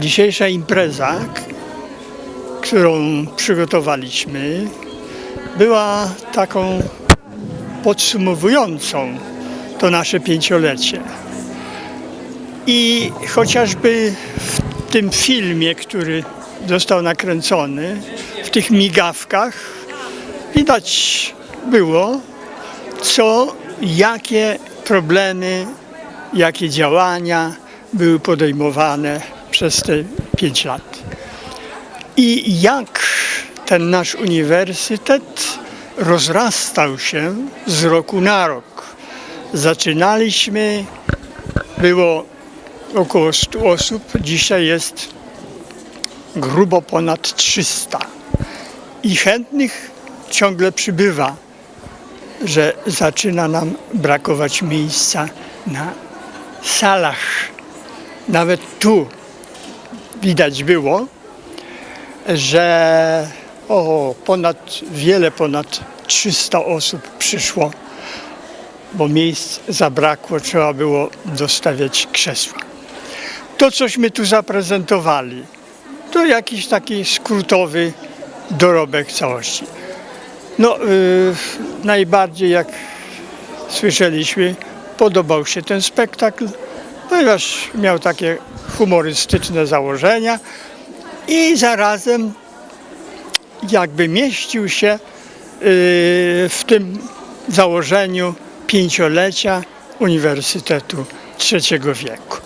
Dzisiejsza impreza, którą przygotowaliśmy, była taką podsumowującą to nasze pięciolecie. I chociażby w tym filmie, który został nakręcony, w tych migawkach, widać było, co, jakie problemy, jakie działania były podejmowane przez te pięć lat. I jak ten nasz uniwersytet rozrastał się z roku na rok. Zaczynaliśmy, było około 100 osób, dzisiaj jest grubo ponad 300. I chętnych ciągle przybywa, że zaczyna nam brakować miejsca na salach. Nawet tu widać było, że o, ponad, wiele ponad 300 osób przyszło, bo miejsc zabrakło, trzeba było dostawiać krzesła. To, cośmy tu zaprezentowali, to jakiś taki skrótowy dorobek całości. No, y, najbardziej, jak słyszeliśmy, podobał się ten spektakl, ponieważ miał takie humorystyczne założenia i zarazem jakby mieścił się y, w tym założeniu pięciolecia Uniwersytetu Trzeciego Wieku.